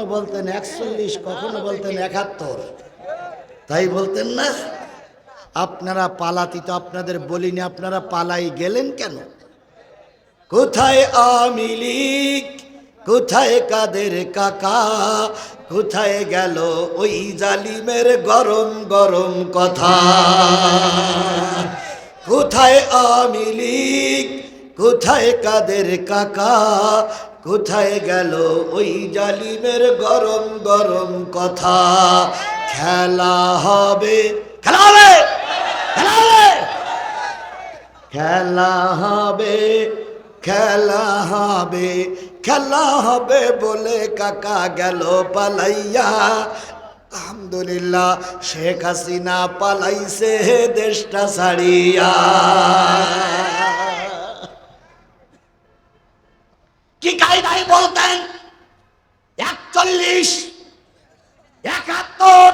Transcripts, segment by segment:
কখনো বলতেন একচল্লিশ, কখনো বলতেন একাত্তর। তাই বলতেন না, আপনারা পালাতি তো আপনাদের বলিনি, আপনারা পালাই গেলেন কেন? কোথায় লীগ? কোথায় কাদের কাকা? কোথায় গেল ওই জালিমের গরম গরম কথা? কোথায় লীগ? কোথায় কাদের কাকা? কোথায় গেল ওই জালিমের গরম গরম কথা? খেলা হবে খেলা হবে খেলা হবে। খেলা হবে খেলা হবে বলে কাকা গেল পালাইয়া। আলহামদুলিল্লাহ, শেখ হাসিনা পালাইছে দেশটা ছাড়িয়া। কি কায়দায় বলতেন? একচল্লিশ, একাত্তর।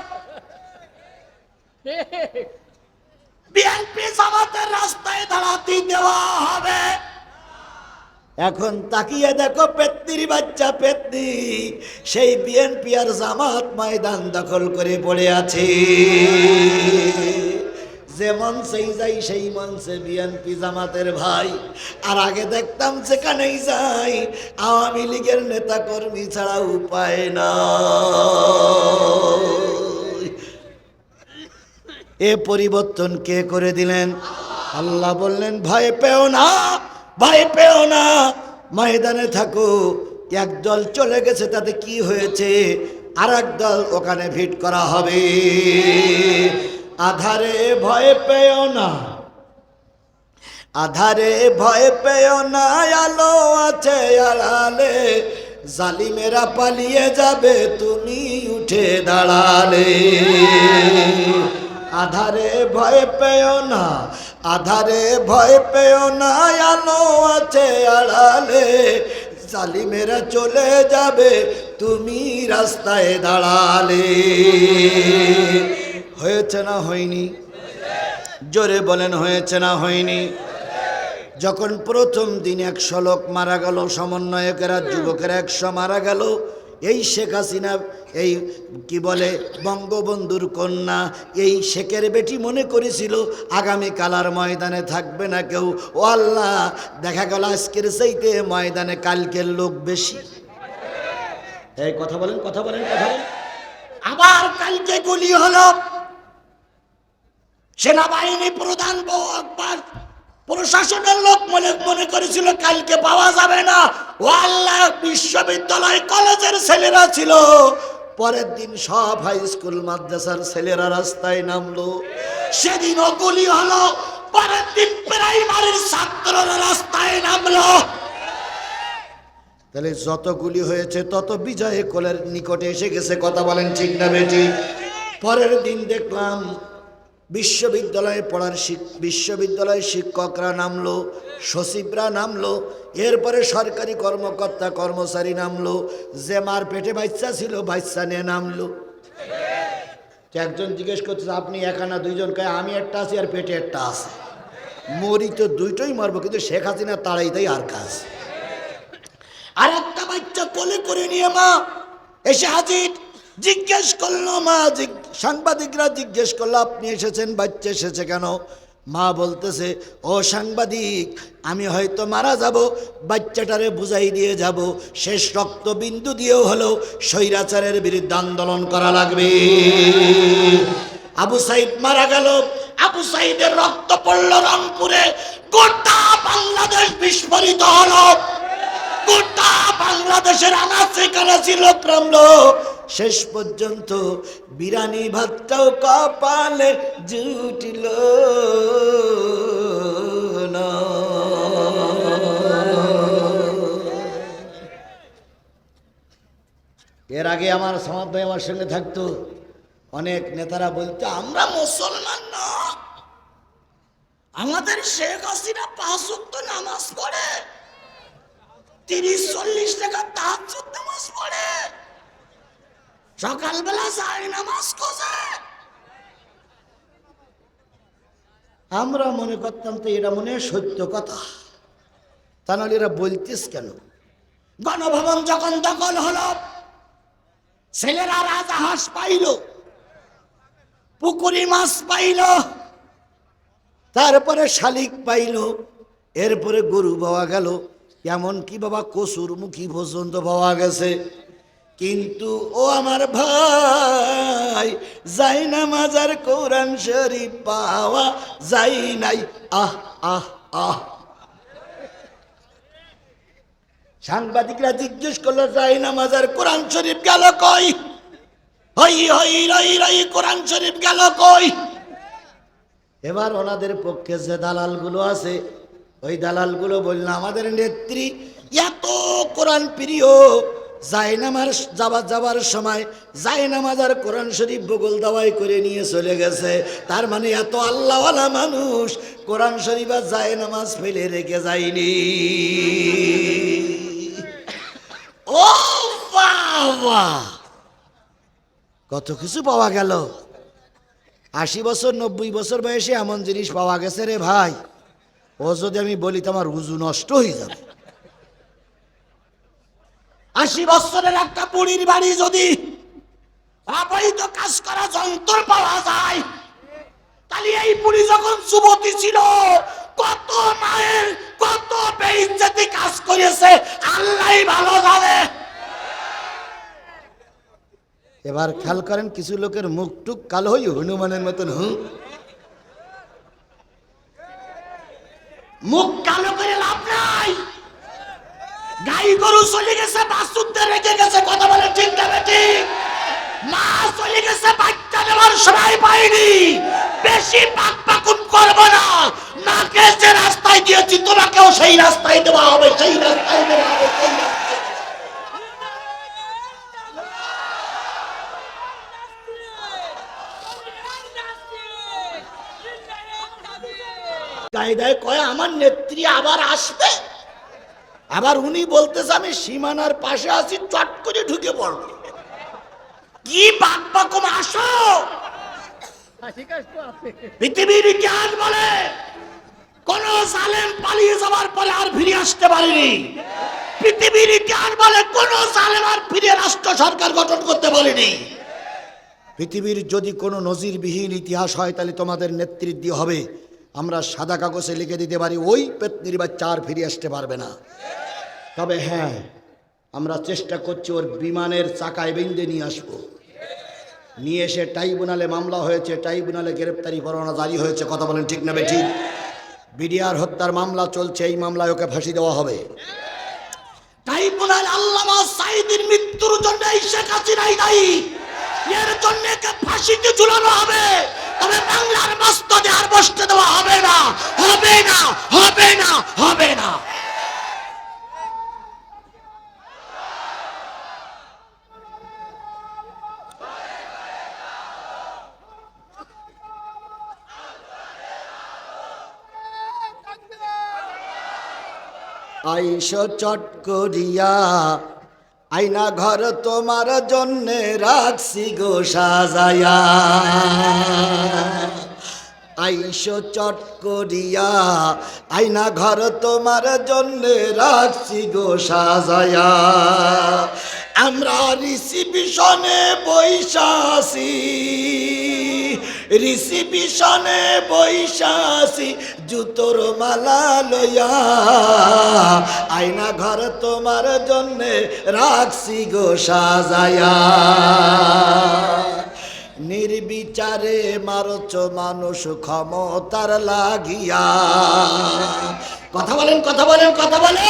বিএনপি জামাতের রাস্তায় দাঁড়াতে দেওয়া হবে। এখন তাকিয়ে দেখো পেত্তির বাচ্চা পেত্তি সেই বিএনপি আর জামাত ময়দান দখল করে পড়ে আছে। যে মঞ্চেই যাই, সেই মঞ্চে বিএনপি জামাতের ভাই। আর আগে দেখতাম যেখানেই যাই, আওয়ামী লীগের নেতা কর্মী ছাড়া উপায় না এ পরিবর্তন কে করে দিলেন? আল্লাহ বললেন, ভয় পেও না, ভয় পেও না। ময়দানে থাকো এক দল চলে গেছে, তাতে কি হয়েছে? আর দল ওখানে ভিট করা হবে। আধারে ভয় পেও না। আধারে ভয় পেও না, আলো আছে আড়ালে। জালিমেরা পালিয়ে যাবে, তুমি উঠে দাঁড়ালে। আধারে ভয় পেও না, আধারে ভয় পেও না, আলো আছে আড়ালে। জালিমেরা চলে যাবে, তুমি রাস্তায় দাঁড়ালে। হয়েছে না হয়নি? জোরে বলেন, হয়েছে না হয়নি? যখন প্রথম দিন একশো লোক মারা গেল, সমন্বয়কেরা, যুবকেরা একশো মারা গেল, এই শেখ হাসিনা, এই কি বলে, বঙ্গবন্ধুর কন্যা, এই শেখের বেটি মনে করেছিল, আগামী কালার ময়দানে থাকবে না কেউ। ও আল্লাহ, দেখা গেল আজকের সেইতে ময়দানে কালকের লোক বেশি। এই কথা বলেন কথা বলেন কথা বলেন। আবার কালকে গুলি হলো। সেনাবাহিনী প্রধান প্রশাসনের লোক মনে মনে করেছিল কালকে পাওয়া যাবে না। ও আল্লাহ বিশ্ববিদ্যালয় কলেজের ছেলেরা ছিল। পরের দিন সব হাই স্কুল মাদ্রাসার ছেলেরা রাস্তায় নামলো। সেদিনও গুলি হলো। পরের দিন প্রাইমারির ছাত্ররা রাস্তায় নামলো। তাহলে যত গুলি হয়েছে, তত বিজয় কোলের নিকটে এসে গেছে। কথা বলেন ঠিক না বেটি? পরের দিন দেখলাম বিশ্ববিদ্যালয়ে পড়ার বিশ্ববিদ্যালয়ের শিক্ষকরা নামলো, সচিবরা নামলো, এরপরে সরকারি কর্মকর্তা কর্মচারী নামলো, যে মার পেটে বাচ্চা ছিল বাচ্চা নিয়ে নামলো। একজন জিজ্ঞেস করছে, আপনি একানা দুইজন? কয়, আমি একটা আছি আর পেটে একটা আছে। মরি তো দুইটাই মারবো, কিন্তু শেখ হাসিনা তাড়াই তাই আর কাজ। আর একটা বাচ্চা কোলে করে নিয়ে মা, এসে হাজির। জিজ্ঞেস করল, মা সাংবাদিকরা জিজ্ঞেস করল, আপনি এসেছেন, বাচ্চা এসেছে কেন? মা বলতেছে, ও সাংবাদিক, আমি হয়তো মারা যাব, বাচ্চাটারে বুঝাই দিয়ে যাব, শেষ রক্তবিন্দু দিয়েও হলেও স্বৈরাচারের বিরুদ্ধে আন্দোলন করা লাগবে। আবু সাইদ মারা গেল। আবু সাইদের রক্ত পড়ল রংপুরে। গোটা বাংলাদেশ বিস্ফোরিত হলো। গোটা বাংলাদেশের আনাচে কানাচি লোক নামলো শেষ পর্যন্ত বিরানি ভাতটাও কপালে জুটিল না। এর আগে আমার সমাজ আমার সঙ্গে থাকতো। অনেক নেতারা বলতো, আমরা মুসলমান না। আমাদের শেখ হাসিনা পাঁচ নামাজ পড়ে। তিরিশ, চল্লিশ টাকা তার নামাজ পড়ে। সকালবেলা যায় নামাজ খোঁজে। আমরা মনে করতাম তো এটা মনে সত্য কথা। তা নাহলে এরা বলতিস কেন? গণভবন যখন দখল হলো, ছেলেরা রাজাহাঁস পাইল, পুকুরি মাছ পাইল, তারপরে শালিক পাইল, এরপরে গরু পাওয়া গেল। এমন কি বাবা কসুর মুখী পর্যন্ত পাওয়া গেছে। কিন্তু ও আমার ভাই, যাই না মাজার কোরআন শরীফ পাওয়া যাই নাই। আহ আহ আহ। সাংবাদিকরা জিজ্ঞেস করল, যাই না মাজার কোরআন শরীফ গেল কই? হই হই, রই রই, কোরআন শরীফ গেল কই? এবার ওনাদের পক্ষে যে দালালগুলো আছে, ওই দালালগুলো বলল, আমাদের নেত্রী এত কোরআন প্রিয় জায়নামার যাবার যাবার সময় জায়নামাজ আর কোরআন শরীফ বগল দাওয়াই করে নিয়ে চলে গেছে। তার মানে এত আল্লাহওয়ালা মানুষ কোরআন শরীফ আর জায়নামাজ ফেলে রেখে যায়নি। ও বাবা! কত কিছু পাওয়া গেল। আশি বছর, নব্বই বছর বয়সে এমন জিনিস পাওয়া গেছে রে ভাই। ও যদি আমি বলি তো আমার উজু নষ্ট হয়ে যাবে। আশি বছরের একটা বুড়ির বাড়ি যদি অবৈধ কাজ করা যন্ত্র পাওয়া যায় তাহলে এই বুড়ি যখন যুবতী ছিল কত মায়ের কত বেইজ্জতি কাজ করেছে আল্লাহ ভালো জানে। এবার খেয়াল করেন কিছু লোকের মুখ টুক কালো হই হনুমানের মতন হুঁ। মুখ কালো করে লাভ নাই। গাই গরু চলে গেছে বাসুদে রেখে গেছে, কথা বলে ঠিক না ঠিক মা চলে গেছে, বাচ্চা নেওয়ার সময় পাইনি। বেশি পাক পাকুন করব না। মাকে যে রাস্তায় দিয়েছি, তোমাকেও সেই রাস্তায় দেওয়া হবে, সেই রাস্তায় দেওয়া হবে কয়, আমার নেত্রী আবার আসবে? আবার উনি বলতেছে, আমি সীমানার পাশে আছি, চট করে ঢুকে পড়ব কি বাক বাকম আসো! পৃথিবীর ইতিহাস বলে, কোন জালেম পালিয়ে যাওয়ার পরে আর ফিরে আসতে পারেনি। পৃথিবীর ইতিহাস বলে, কোন জালেম আর ফিরে রাষ্ট্র সরকার গঠন করতে পারেনি। পৃথিবীর যদি কোনো নজিরবিহীন ইতিহাস হয়, তাহলে তোমাদের নেতৃত্ব হবে। আমরা সাদা কাগজে লিখে দিতে পারি, ওই পেতনির বাচ্চা আর ফিরে আসতে পারবে না। তবে হ্যাঁ আমরা চেষ্টা করছি ওর বিমানের চাকায় বেঁধে নিয়ে আসব। নিয়ে এসে ট্রাইব্যুনালে মামলা হয়েছে, ট্রাইব্যুনালে গ্রেপ্তারি পরোয়ানা জারি হয়েছে, কথা বলেন ঠিক না ঠিক বিডিআর হত্যার মামলা চলছে, এই মামলায় ওকে ফাঁসি দেওয়া হবে। ট্রাইব্যুনাল আল্লামা সাইদির মৃত্যুর জন্য এই শেখ হাসিনাই দায়ী। এর জন্য ফাঁসিতে ঝুলানো হবে। তবে বাংলার মস্তদে আর বসতে দেওয়া হবে না হবে না হবে না হবে না। আইস চট করিয়া আইনা ঘর তোমার জন্যে রাখছি গো সাজায়া। আইস চট করিয়া, আইনা ঘর তোমার জন্যে রাখছি গো সাজায়া। আমরা রিসিপিশনে বৈশাসি রিসিপিশনে বৈশাসি জুতোর মালা লইয়া। আয়না ঘর তোমার জন্যে রাখছি গো সাজায়া। নির্বিচারে মারচ মানুষ ক্ষমতার লাগিয়া। কথা বলেন কথা বলেন কথা বলেন।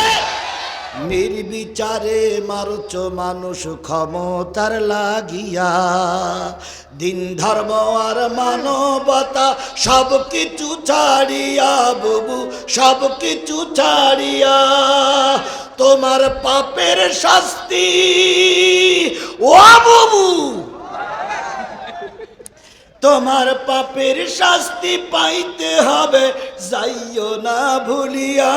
নির্বিচারে মারচ মানুষ ক্ষমতার লাগিয়া, দিন ধর্ম আর মানবতা সব কিছু ছাড়িয়া, বুবু সব কিছু ছাড়িয়া, তোমার পাপের শাস্তি। ও বুবু! তোমার পাপের শাস্তি পাইতে হবে, যাইও না ভুলিয়া।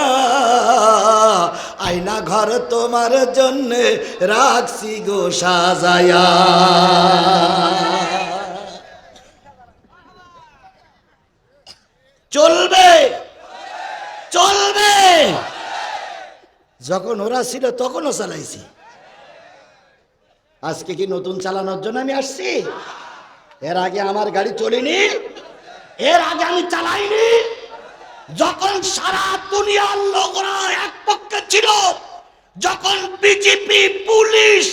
আয়না ঘর তোমার জন্য রাখছি গো, সাজায়া। চলবে চলবে। যখন ওরা ছিল তখনও চালাইছি। আজকে কি নতুন চালানোর জন্য আমি আসছি? এর আগে আমার গাড়ি চলিনি, এর আগে আমি চালাইনি। যখন সারা দুনিয়ার লোকরা এক পক্ষে ছিল, যখন বিজেপি, পুলিশ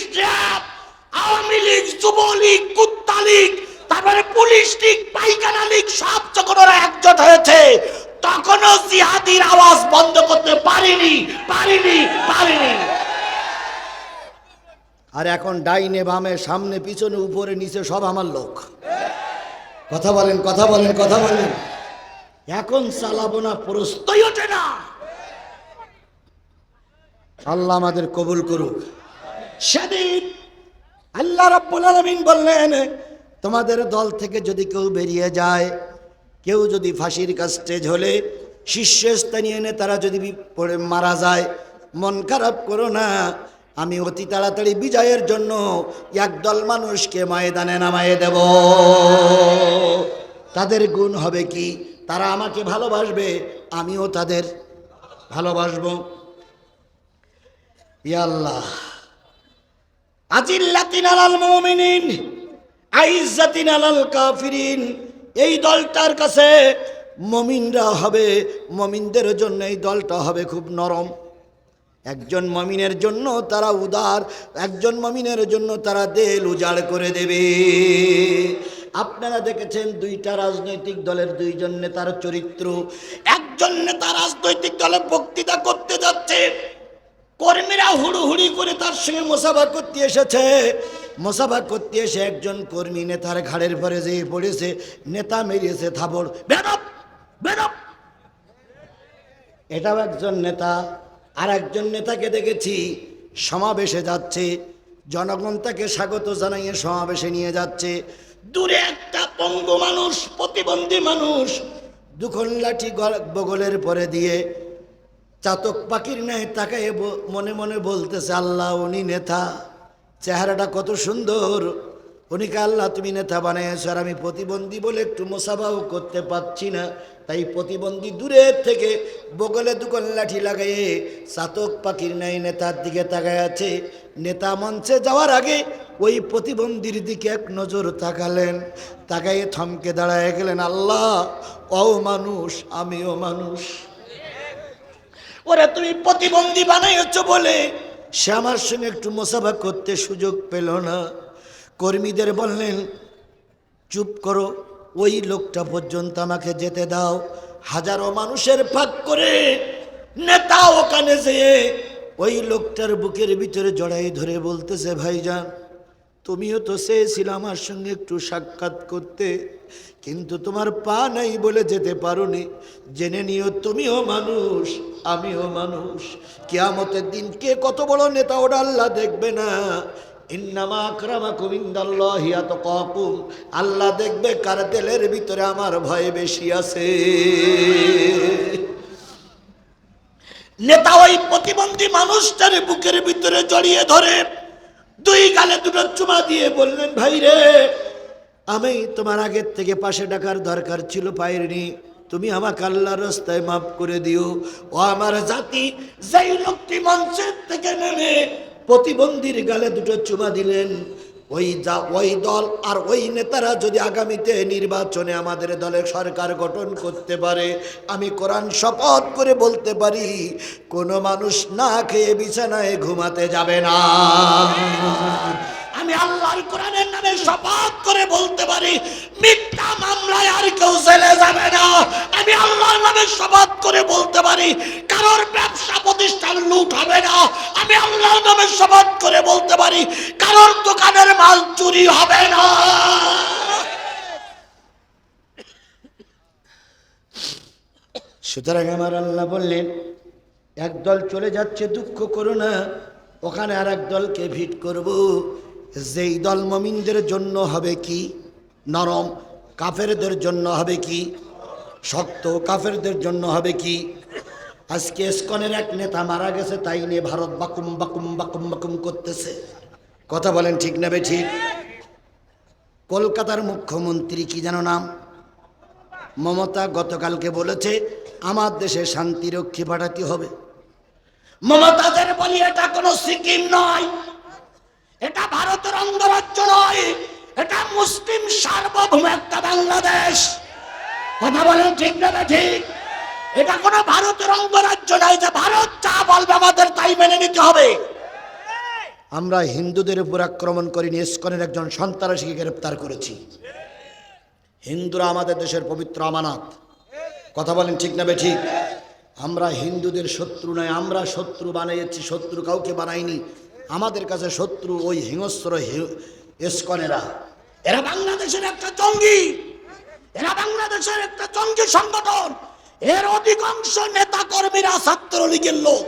আওয়ামী লীগ, যুবলীগ, কুত্তা লীগ, তারপরে পুলিশ লীগ পাইখানা লীগ, সব যখন ওরা একজোট হয়েছে, তখনও জিহাদির আওয়াজ বন্ধ করতে পারিনি পারিনি পারিনি। আর এখন ডাইনে বামে, সামনে, পিছনে, উপরে, নিচে সব আমার লোক। কথা বলেন কথা বলেন কথা বলেন। এখন চালাবো না, প্রস্তই ওঠে না। আল্লাহ আমাদের কবুল করুক। সেদিন আল্লাহ রাব্বুল আলামিন বললেন, তোমাদের দল থেকে যদি কেউ বেরিয়ে যায়, কেউ যদি ফাঁসির কাছে হলে শীর্ষস্থানীয় নেতারা যদি মারা যায়, মন খারাপ করো না। আমি অতি তাড়াতাড়ি বিজয়ের জন্য একদল মানুষকে ময়দানে নামায়ে দেব। তাদের গুণ হবে কি? তারা আমাকে ভালোবাসবে, আমিও তাদের ভালোবাসবো। ইয়া আল্লাহ। আজিল্লাতিন আলাল মুমিনিন, আইজ্জাতিন আলাল কাফিরিন, এই দলটার কাছে মমিনরা হবে, মমিনদের জন্য এই দলটা হবে খুব নরম। একজন মমিনের জন্য তারা উদার, একজন মমিনের জন্য তারা দেল উজাড় করে দেবে। আপনারা দেখেছেন দুইটা রাজনৈতিক দলের দুইজন নেতার চরিত্র। একজন নেতা রাজনৈতিক দলে বক্তৃতা করতে যাচ্ছে। কর্মীরা হুড়ুহুড়ি করে তার সঙ্গে মোসাফা করতে এসেছে। মোসাফা করতে এসে একজন কর্মী নেতার ঘাড়ের পরে যেয়ে পড়েছে, নেতা মেরিয়েছে থাবড় বেরপ বেরপ এটাও একজন নেতা আর একজন নেতাকে দেখেছি সমাবেশে যাচ্ছে। জনগণ তাকে স্বাগত জানাইয়ে সমাবেশে নিয়ে যাচ্ছে। দূরে একটা পঙ্গু মানুষ, প্রতিবন্ধী মানুষ, দুখন লাঠি গল- বগলের পরে দিয়ে চাতক পাখির ন্যায় তাকে মনে মনে বলতেছে, আল্লাহ, উনি নেতা। চেহারাটা কত সুন্দর। উনিকে আল্লাহ, তুমি নেতা বানিয়েছো আর আমি প্রতিবন্ধী বলে একটু মোসাফাও করতে পারছি না। তাই প্রতিবন্ধী দূরের থেকে বগলে দুকন লাঠি লাগাইয়ে চাতক পাখির ন্যায় নেতার দিকে তাকায় আছে। নেতা মঞ্চে যাওয়ার আগে ওই প্রতিবন্ধীর দিকে এক নজর তাকালেন। তাকাইয়ে থমকে দাঁড়ায় গেলেন, আল্লাহ, ও মানুষ, আমিও মানুষ। ওরা তুমি প্রতিবন্ধী বানাইছ বলে সে আমার সঙ্গে একটু মোসাফা করতে সুযোগ পেল না। কর্মীদের বললেন, চুপ করো ওই লোকটা পর্যন্ত আমাকে যেতে দাও। হাজারো মানুষের ভাগ করে নেতা ওখানে যেয়ে ওই লোকটার বুকের ভিতরে জড়াই ধরে বলতেছে, ভাইজান, তুমিও তো চেয়েছিলে আমার সঙ্গে একটু সাক্ষাৎ করতে, কিন্তু তোমার পা নাই বলে যেতে পারোনি। জেনে নিও, তুমিও মানুষ, আমিও মানুষ। কেয়ামতের দিন কে কত বড় নেতা ওটা আল্লাহ দেখবে না। ইন্নামা আল্লাহ দেখবে কার তেলের ভিতরে আমার ভয় বেশি আছে। নেতা ওই প্রতিবন্ধী মানুষটার বুকের ভিতরে জড়িয়ে ধরে দুই গালে দুটো চুমা দিয়ে বললেন, ভাই রে, আমি তোমার আগের থেকে পাশে ডাকার দরকার ছিল পাইনি তুমি আমাকে আল্লাহর রাস্তায় মাফ করে দিও। ও আমার জাতি, যেই লোকটি মঞ্চের থেকে নেমে প্রতিবন্ধীর গালে দুটো চুমা দিলেন। ওই যা, ওই দল আর ওই নেতারা যদি আগামীতে নির্বাচনে আমাদের দলের সরকার গঠন করতে পারে, আমি কোরআন শপথ করে বলতে পারি, কোনো মানুষ না খেয়ে বিছানায় ঘুমাতে যাবে না। আমি আল্লাহর কোরআনের নামে শপথ করে বলতে পারি, মিথ্যা মামলায় আর কেউ জেলে যাবে না। আমি আল্লাহর নামে শপথ করে বলতে পারি, কারোর ব্যবসা প্রতিষ্ঠান লুট হবে না। আমি আল্লাহর নামে শপথ করে বলতে পারি, কারোর দোকানের মাল চুরি হবে না। সুতরাং আমার আল্লাহ বললেন, একদল চলে যাচ্ছে, দুঃখ করো না, ওখানে আর দলকে ভিট করব। যেই দল মমিনদের জন্য হবে কি? নরম কাফেরদের জন্য হবে কি? শক্ত কাফেরদের জন্য হবে কি? আজকে এসকনের এক নেতা মারা গেছে, তাই নিয়ে ভারত বাকুম বাকুম বাকুম বাকুম করতেছে। কথা বলেন ঠিক নেবে ঠিক? কলকাতার মুখ্যমন্ত্রী কি যেন নাম? মমতা গতকালকে বলেছে, আমার দেশে শান্তিরক্ষী পাঠাতে হবে। মমতাদের বলি, এটা কোনো সিকিম নয়। এটা ভারতের অঙ্গরাজ্য নয়, এটা মুসলিম সার্বভৌম একটা বাংলাদেশ। কথা বলেন ঠিক না ঠিক? এটা কোনো ভারতের অঙ্গরাজ্য নয় যে ভারত যা বলবে আমাদের তাই মেনে নিতে হবে। আমরা হিন্দুদের উপর আক্রমণ করিনি, ইস্কনের একজন সন্ত্রাসীকে গ্রেপ্তার করেছি। হিন্দুরা আমাদের দেশের পবিত্র আমানত। কথা বলেন ঠিক না ঠিক? আমরা হিন্দুদের শত্রু নয়, আমরা শত্রু বানিয়েছি, শত্রু কাউকে বানাইনি। আমাদের কাছে শত্রু ওই হিংস্র ইস্কনেরা। এরা বাংলাদেশের একটা জঙ্গি। এরা বাংলাদেশের একটা জঙ্গি সংগঠন। এর অধিকাংশ নেতা কর্মীরা ছাত্রলীগের লোক।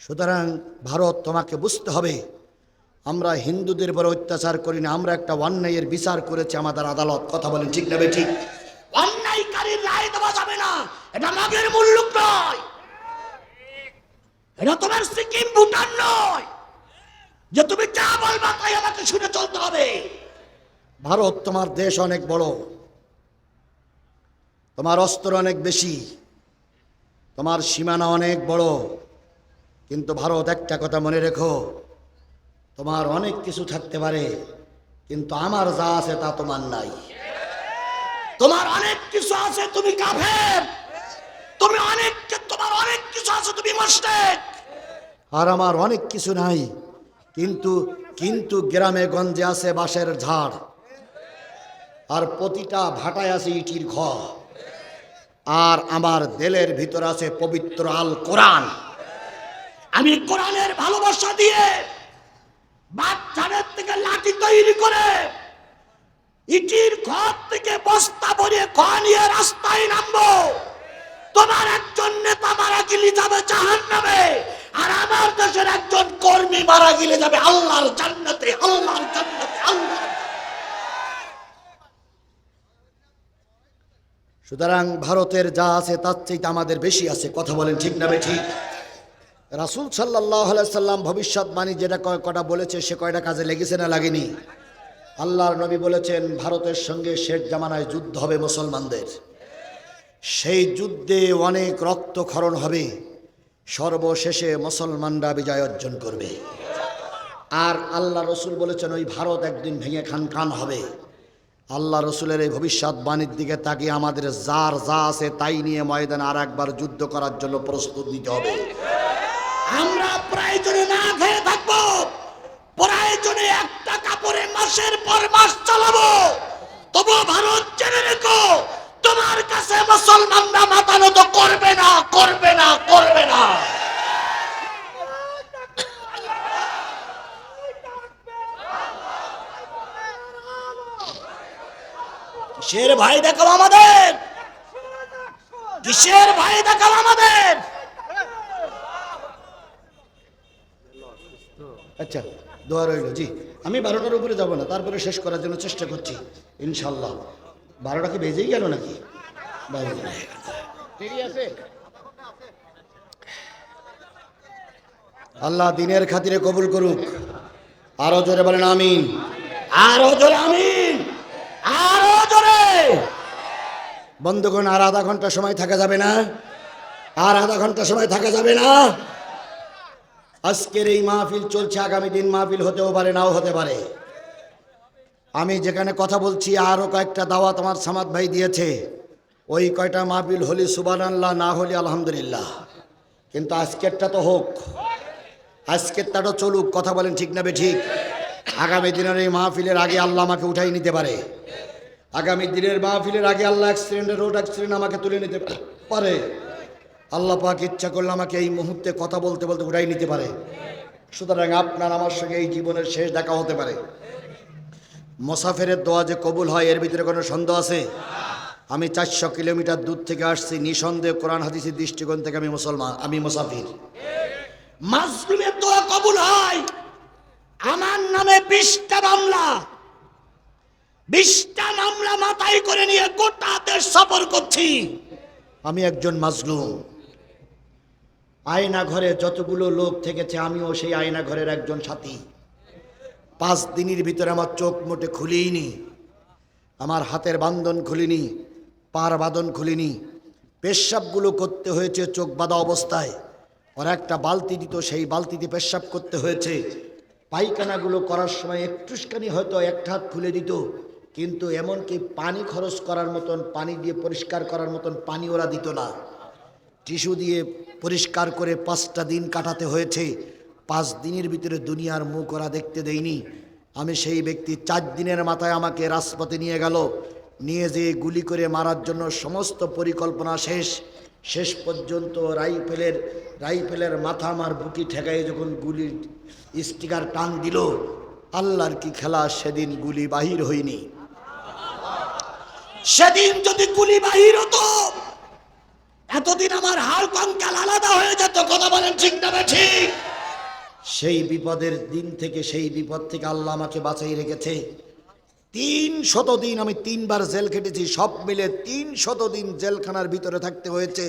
সুতরাং ভারত তোমাকে বুঝতে হবে, আমরা হিন্দুদের উপর অত্যাচার করি না, আমরা একটা অন্যায়ের বিচার করেছি আমাদের আদালত। কথা বলেন ঠিক না ঠিক? অন্যায়কারীর রায় দেওয়া যাবে না, এটা মাগের মূল্য নয়। এটা তোমার সিকিম ভুটান নয়। যে তুমি যা বলবা তাই আমাকে শুনে চলতে হবে। ভারত তোমার দেশ অনেক বড়। তোমার অস্ত্র অনেক বেশি। তোমার সীমানা অনেক বড়। কিন্তু ভারত একটা কথা মনে রেখো। তোমার অনেক কিছু থাকতে পারে, কিন্তু আমার যা আছে তা তোমার নাই। তোমার অনেক কিছু আছে, তুমি কাফের। তুমি অনেক অনেক কিছু আছে তুমি মুশরিক আর আমার অনেক কিছু নাই কিন্তু কিন্তু গ্রামে গঞ্জে আছে বাঁশের ঝাড়। আর প্রতিটা ভাটায় আছে ইটির ঘর। আর আমার দেলের ভিতর আছে পবিত্র আল কোরআন। আমি কোরআনের ভালোবাসা দিয়ে বাচ্চাদের থেকে লাঠি তৈরি করে ইটির ঘর থেকে বস্তা ভরে ঘর নিয়ে রাস্তায় নামবো। তোমার একজন নেতা মারা গেলে যাবে জাহান নামে আর আমার দেশের একজন কর্মী মারা গেলে যাবে আল্লাহর জান্নাতে আল্লাহর জান্নাতে আল্লাহ সুতরাং ভারতের যা আছে, তার চাইতে আমাদের বেশি আছে, কথা বলেন ঠিক না ঠিক রাসুল সাল্লাহ সাল্লাম ভবিষ্যৎবাণী যেটা কয় কটা বলেছে, সে কয়টা কাজে লেগেছে না লাগেনি? আল্লাহর নবী বলেছেন, ভারতের সঙ্গে শেখ জামানায় যুদ্ধ হবে মুসলমানদের। সেই যুদ্ধে অনেক রক্তক্ষরণ হবে। সর্বশেষে মুসলমানরা বিজয় অর্জন করবে। আর আল্লাহ রসুল বলেছেন, ওই ভারত একদিন ভেঙে খান খান হবে। আল্লাহ রসুলের এই ভবিষ্যৎবাণীর দিকে তাকিয়ে আমাদের যার যা আছে তাই নিয়ে ময়দানে আর একবার যুদ্ধ করার জন্য প্রস্তুত নিতে হবে। আমরা প্রয়োজনে না খেয়ে থাকব। প্রয়োজনে একটা কাপড়ে মাসের পর মাস চালাবো। তবু ভারত জেনে রেখো তোমার কাছে মুসলমানরা মাথা নত করবে না করবে না করবে না। কিসের ভাই দেখাও আমাদের? কিসের ভাই দেখাও আমাদের? আচ্ছা দোয়া রইল, জি। আমি বারোটার উপরে যাব না, তারপরে শেষ করার জন্য চেষ্টা করছি ইনশাল্লাহ বারোটা কি বেজেই গেল নাকি? আল্লাহ দিনের খাতিরে কবুল করুক। আরও জোরে বলেন আমিন। আরও জোরে আমিন। আরও জোরে। বন্ধুগণ আর আধা ঘণ্টা সময় থাকা যাবে না। আর আধা ঘণ্টা সময় থাকা যাবে না। আজকের এই মাহফিল চলছে আগামী দিন মাহফিল হতেও পারে নাও হতে পারে। আমি যেখানে কথা বলছি আরও কয়েকটা দাওয়াত আমার সামাদ ভাই দিয়েছে। ওই কয়টা মাহফিল হলি সুবান আল্লাহ না হলি আলহামদুলিল্লাহ। কিন্তু আজকেরটা তো হোক। আজকেরটা তো চলুক, কথা বলেন ঠিক না ঠিক আগামী দিনের এই মাহফিলের আগে আল্লাহ আমাকে উঠাই নিতে পারে। আগামী দিনের মাহফিলের আগে আল্লাহ অ্যাক্সিডেন্টের রোড অ্যাক্সিডেন্ট আমাকে তুলে নিতে পারে। আল্লাহ পাক ইচ্ছা করলে আমাকে এই মুহূর্তে কথা বলতে বলতে উঠাই নিতে পারে। সুতরাং আপনার আমার সঙ্গে এই জীবনের শেষ দেখা হতে পারে। মোসাফেরের দোয়া যে কবুল হয়, এর ভিতরে কোনো সন্দেহ আছে? আমি চারশো কিলোমিটার দূর থেকে আসছি, নিঃসন্দেহ কোরআন হাদিসের দৃষ্টিকোণ থেকে আমি মুসলমান, আমি মুসাফির। মাসরুমের দোয়া কবুল হয়। আমার নামে বিশটা মামলা। বিশটা মামলা মাথায় করে নিয়ে গোটা দেশ সফর করছি। আমি একজন মাজলুম। আয়না ঘরে যতগুলো লোক থেকেছে, আমিও সেই আয়না ঘরের একজন সাথী। পাঁচ দিনের ভিতরে আমার চোখ মোটে খুলিনি, আমার হাতের বান্ধন খুলিনি, পার বাঁধন খুলিনি। পেশাবগুলো করতে হয়েছে চোখ বাঁধা অবস্থায়। ওরা একটা বালতি দিত, সেই বালতিতে পেশাব করতে হয়েছে। পায়খানাগুলো করার সময় একটুখানি হয়তো একটা হাত খুলে দিত, কিন্তু এমনকি পানি খরচ করার মতন, পানি দিয়ে পরিষ্কার করার মতন পানি ওরা দিত না। টিস্যু দিয়ে পরিষ্কার করে পাঁচটা দিন কাটাতে হয়েছে। পাঁচ দিনের ভিতরে দুনিয়ার মুখ ওরা দেখতে দেয়নি। আমি সেই ব্যক্তি চার দিনের মাথায় আমাকে রাজপথে নিয়ে গেল। নিয়ে যেয়ে গুলি করে মারার জন্য সমস্ত পরিকল্পনা শেষ। শেষ পর্যন্ত রাইফেলের রাইফেলের মাথা আমার বুকি ঠেকাই যখন গুলির স্টিকার টান দিল, আল্লাহর কি খেলা, সেদিন গুলি বাহির হয়নি। সেদিন যদি গুলি বাহির হতো, এতদিন আমার হাড় কঙ্কাল আলাদা হয়ে যেত, কথা বলেন ঠিক না ঠিক? সেই বিপদের দিন থেকে, সেই বিপদ থেকে আল্লাহ আমাকে বাঁচাই রেখেছে। তিন শত দিন আমি তিনবার জেল খেটেছি, সব মিলে তিন শত দিন জেলখানার ভিতরে থাকতে হয়েছে।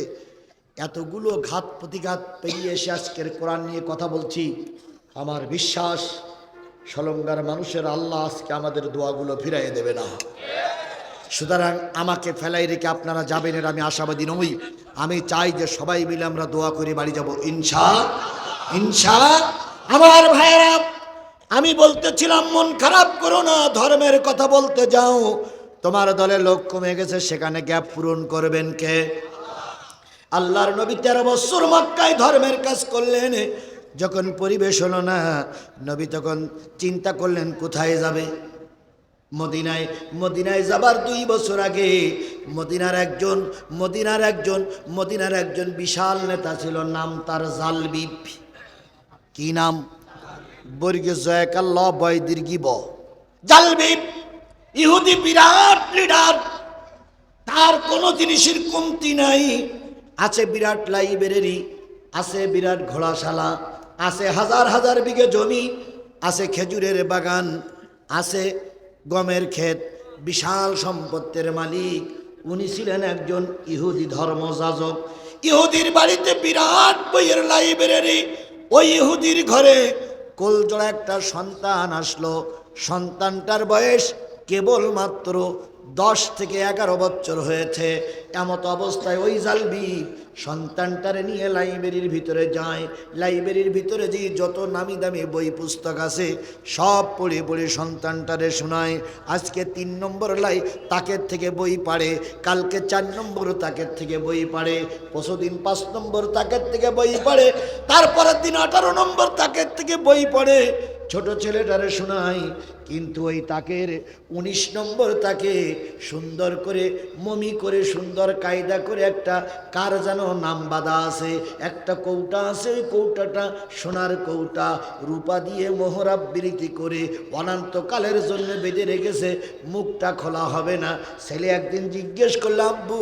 এতগুলো ঘাত প্রতিঘাত পেরিয়ে এসে আজকের কোরআন নিয়ে কথা বলছি। আমার বিশ্বাস, সলঙ্গার মানুষের আল্লাহ আজকে আমাদের দোয়াগুলো ফিরাইয়ে দেবে না। সুতরাং আমাকে ফেলাই রেখে আপনারা যাবেন এর আমি আশাবাদী নই। আমি চাই যে সবাই মিলে আমরা দোয়া করে বাড়ি যাব। ইনশা ইনশা আমার ভাইয়েরা, আমি বলতেছিলাম, মন খারাপ করো না, ধর্মের কথা বলতে যাও। তোমার দলে লোক কমে গেছে, সেখানে গ্যাপ পূরণ করবেন কে? আল্লাহর নবী তেরো বছর মক্কায় ধর্মের কাজ করলেন, যখন পরিবেশ হলো না, নবী তখন চিন্তা করলেন, কোথায় যাবে? মদিনায় মদিনায় যাবার দুই বছর আগে, মদিনার একজন মদিনার একজন মদিনার একজন বিশাল নেতা ছিল, নাম তার জালবিব। কি নাম? বর্গীয় জয়কাল্ল বয় দীর্ঘি ব ইহুদি বিরাট লিডার। তার কোনো জিনিসের কমতি নাই। আছে বিরাট লাইব্রেরি, আছে বিরাট ঘোড়াশালা, আছে হাজার হাজার বিঘে জমি, আছে খেজুরের বাগান, আছে গমের ক্ষেত, বিশাল সম্পত্তির মালিক। উনি ছিলেন একজন ইহুদি ধর্মযাজক। ইহুদির বাড়িতে বিরাট বইয়ের লাইব্রেরি ওই ইহুদির ঘরে কোলজোড়া একটা সন্তান আসলো। সন্তানটার বয়স কেবলমাত্র দশ থেকে এগারো বছর হয়েছে। এমত অবস্থায় ওই জালবি সন্তানটারে নিয়ে লাইব্রেরির ভিতরে যায়। লাইব্রেরির ভিতরে যে যত নামি দামি বই পুস্তক আছে, সব পড়ে পড়ে সন্তানটারে শোনায়। আজকে তিন নম্বর লাই তাকের থেকে বই পাড়ে, কালকে চার নম্বর তাকের থেকে বই পাড়ে, পরশুদিন পাঁচ নম্বর তাকের থেকে বই পড়ে, তারপরের দিন আঠারো নম্বর তাকের থেকে বই পড়ে। ছোট ছেলেটারে শোনাই, কিন্তু ওই তাকের উনিশ নম্বর তাকে সুন্দর করে, মমি করে, সুন্দর কায়দা করে একটা কার যেন নাম বাঁধা আছে, একটা কৌটা আছে, ওই কৌটাটা সোনার কৌটা, রূপা দিয়ে মোহরাবৃত্তি করে অনন্তকালের জন্য বেঁধে রেখেছে, মুখটা খোলা হবে না। ছেলে একদিন জিজ্ঞেস করল, আব্বু,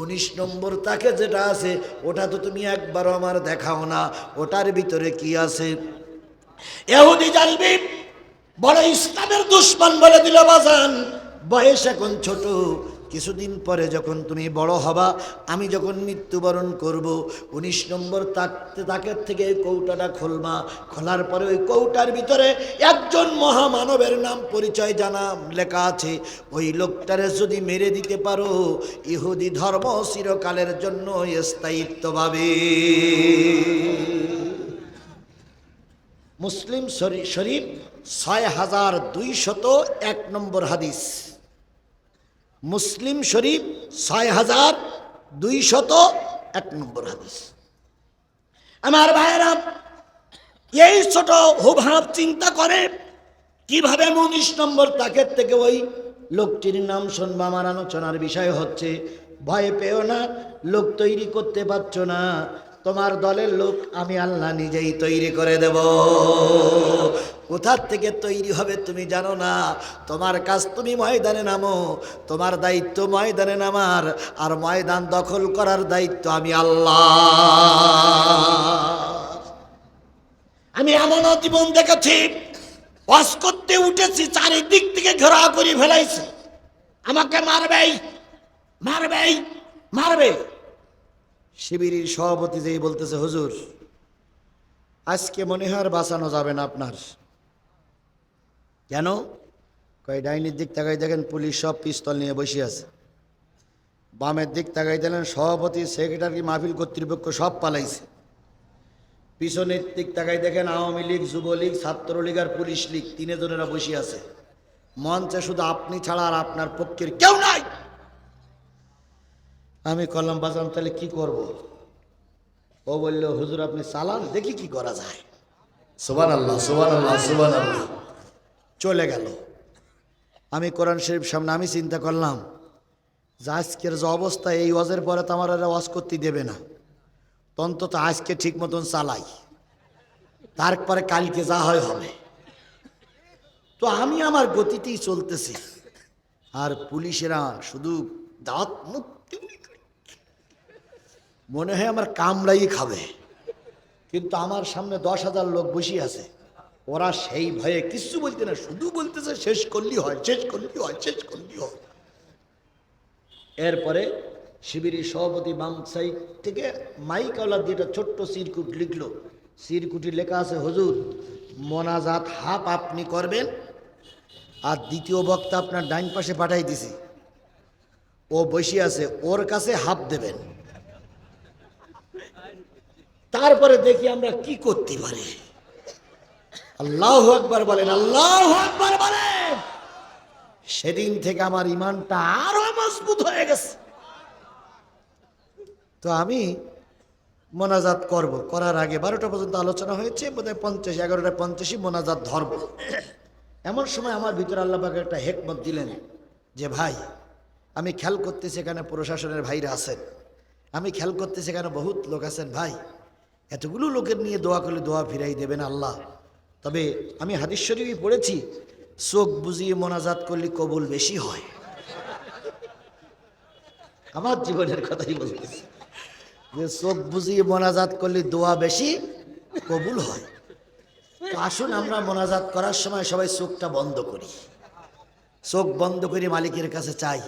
উনিশ নম্বর তাকে যেটা আছে, ওটা তো তুমি একবারও আমার দেখাও না, ওটার ভিতরে কি আছে? এহুদি জানবি? বড় ইসলামের দুশ্মন বলে দিল বাজান। বয়স এখন ছোট। কিছুদিন পরে যখন তুমি বড় হবা, আমি যখন মৃত্যুবরণ করব, উনিশ নম্বর তাকতে তাকের থেকে কৌটাটা খুলবা। খোলার পরে ওই কৌটার ভিতরে একজন মহামানবের নাম পরিচয় জানা লেখা আছে। ওই লোকটারে যদি মেরে দিতে পারো, ইহুদি ধর্ম চিরকালের জন্য স্থায়িত্ব পাবে মুসলিম শরীফ ছয় হাজার দুইশত এক নম্বর হাদিস। মুসলিম শরীফ ছয় হাজার দুইশত এক নম্বর হাদিস। আমার ভাইয়েরা, এই ছোট হুভাব চিন্তা করে কীভাবে উনিশ নম্বর তাকের থেকে ওই লোকটির নাম শুনবা? আমার আলোচনার বিষয় হচ্ছে, ভয় পেও না, লোক তৈরি করতে পারছ না তোমার দলের লোক আমি আল্লাহ নিজেই তৈরি করে দেব। কোথার থেকে তৈরি হবে তুমি জানো না। তোমার কাজ তুমি ময়দানে নামো, তোমার দায়িত্ব ময়দানে নামার, আর ময়দান দখল করার দায়িত্ব আমি আল্লাহ। আমি এমন জীবন দেখেছি ওয়াজ করতে উঠেছি, চারিদিক থেকে ঘেরা করে ফেলাইছে। আমাকে মারবেই মারবেই, মারবে। শিবিরের সভাপতি যেই বলতেছে, হুজুর, আজকে মনে হয় আর বাঁচানো যাবে না আপনার। কেন? কয়, ডাইনির দিক তাকাই দেখেন পুলিশ সব পিস্তল নিয়ে বসে আছে। বামের দিক তাকাই দিলেন সভাপতি, সেক্রেটারি, মাহফিল কর্তৃপক্ষ সব পালাইছে। পিছনের দিক তাকাই দেখেন আওয়ামী লীগ, যুবলীগ, ছাত্রলীগ আর পুলিশ লীগ, তিনজনেরা বসে আছে। মঞ্চে শুধু আপনি ছাড়া আর আপনার পক্ষের কেউ নাই। আমি কলম বাজান তাহলে কি করব? ও বলল, হুজুর, আপনি চালান, দেখি কি করা যায়। সুবান আল্লাহ সুবান আল্লাহ সুবান আল্লাহ চলে গেল। আমি কোরআন শরীফ সামনে আমি চিন্তা করলাম, যে আজকের যে অবস্থা, এই ওয়াজের পরে তো আমার আর ওয়াজ করতে দেবে না। অন্তত আজকে ঠিক মতন চালাই। তারপরে কালকে যা হয় হবে। তো আমি আমার গতিতেই চলতেছি। আর পুলিশেরা শুধু দাঁত মুখ মনে হয় আমার কামড়াই খাবে। কিন্তু আমার সামনে দশ হাজার লোক বসে আছে। ওরা সেই ভয়ে কিচ্ছু বলতে না, শুধু বলতেছে শেষ করলি হয়, শেষ করলি হয়, শেষ করলি হয়। এরপরে শিবিরের সভাপতি বাম সাইড থেকে মাইকাওয়ালা যেটা ছোট্ট সিরকুট লিখলো। সিরকুটি লেখা আছে, হুজুর, মোনাজাত হাফ আপনি করবেন আর দ্বিতীয় বক্তা আপনার ডাইন পাশে পাঠাই দিছি। ও বসে আছে, ওর কাছে হাফ দেবেন। তারপরে দেখি আমরা কি করতে পারি? আল্লাহ একবার বলেন, আল্লাহ একবার বলেন। সেদিন থেকে আমার ইমানটা আরও মজবুত হয়ে গেছে। তো আমি মোনাজাত করব। করার আগে বারোটা পর্যন্ত আলোচনা হয়েছে, বোধহয় পঞ্চাশ, এগারোটা পঞ্চাশই মোনাজাত ধরব। এমন সময় আমার ভিতরে আল্লাহবাকে একটা হেকমত দিলেন যে, ভাই, আমি খেয়াল করতেছি এখানে প্রশাসনের ভাইরা আছেন। আমি খেয়াল করতেছি এখানে বহুত লোক আছেন, ভাই এতগুলো লোকের নিয়ে দোয়া করলে দোয়া ফিরাই দেবেন আল্লাহ। তবে আমি হাদিস শরীফই পড়েছি, চোখ বুঝিয়ে মোনাজাত করলে কবুল বেশি হয়। আমার জীবনের কথাই বলতেছি। যে চোখ বুঝিয়ে মোনাজাত করলে দোয়া বেশি কবুল হয়। তো আসুন আমরা মোনাজাত করার সময় সবাই চোখটা বন্ধ করি। চোখ বন্ধ করে মালিকের কাছে চাই,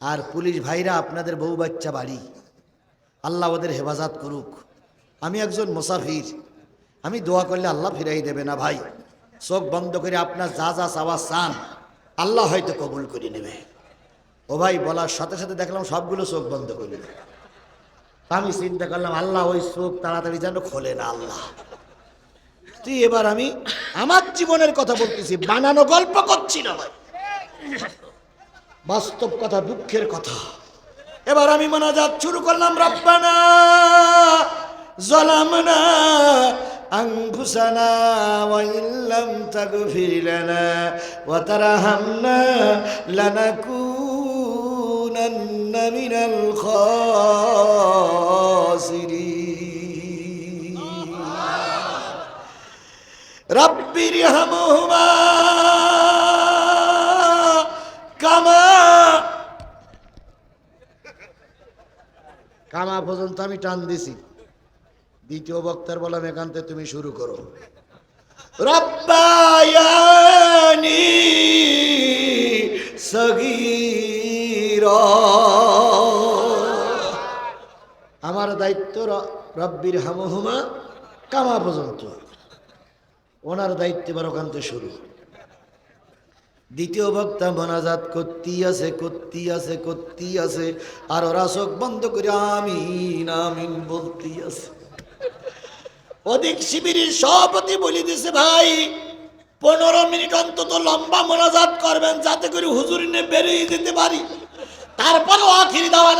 আর পুলিশ ভাইরা আপনাদের বউ বাচ্চা বাড়ি, আল্লাহ ওদের হেফাজত করুক। আমি একজন মুসাফির। আমি দোয়া করলে আল্লাহ ফিরাই দেবে না ভাই। চোখ বন্ধ করে আপনার যা যা চাওয়া চান, আল্লাহ হয়তো কবুল করে নেবে। ও ভাই, বলার সাথে সাথে দেখলাম সবগুলো চোখ বন্ধ করে আমি চিন্তা করলাম, আল্লাহ ওই চোখ তাড়াতাড়ি যেন খোলে না আল্লাহ। তুই এবার আমি আমার জীবনের কথা বলতেছি, বানানো গল্প করছি না ভাই। বাস্তব কথা, দুঃখের কথা। এবার আমি মোনাজাত শুরু করলাম, রব্বানা। জলামনা أنفسنا وإن لم تغفر لنا وترحمنا لنكونن من الخاسرين رب ارحمهما كما কামা পর্যন্ত আমি টান দিছি দ্বিতীয় বক্তার বললাম এখান থেকে তুমি শুরু করো। রব্বায়ানি সগীর। আমার দায়িত্ব রব্বির হামহুমা কামা পর্যন্ত। ওনার দায়িত্ব এবার ওখান থেকে শুরু। দ্বিতীয় বক্তা, মোনাজাত করতি আছে করতি আছে করতি আছে। আর ওরা চোখ বন্ধ করে, আমিন আমিন বলতি আছে। অধিক শিবিরের সভাপতি বলে দিছে ভাই, পনেরো মিনিট অন্তত লম্বা মোনাজাত করবেন যাতে করে হুজুরিনে বেরিয়ে যেতে পারি। তারপরও আখির দাওয়ান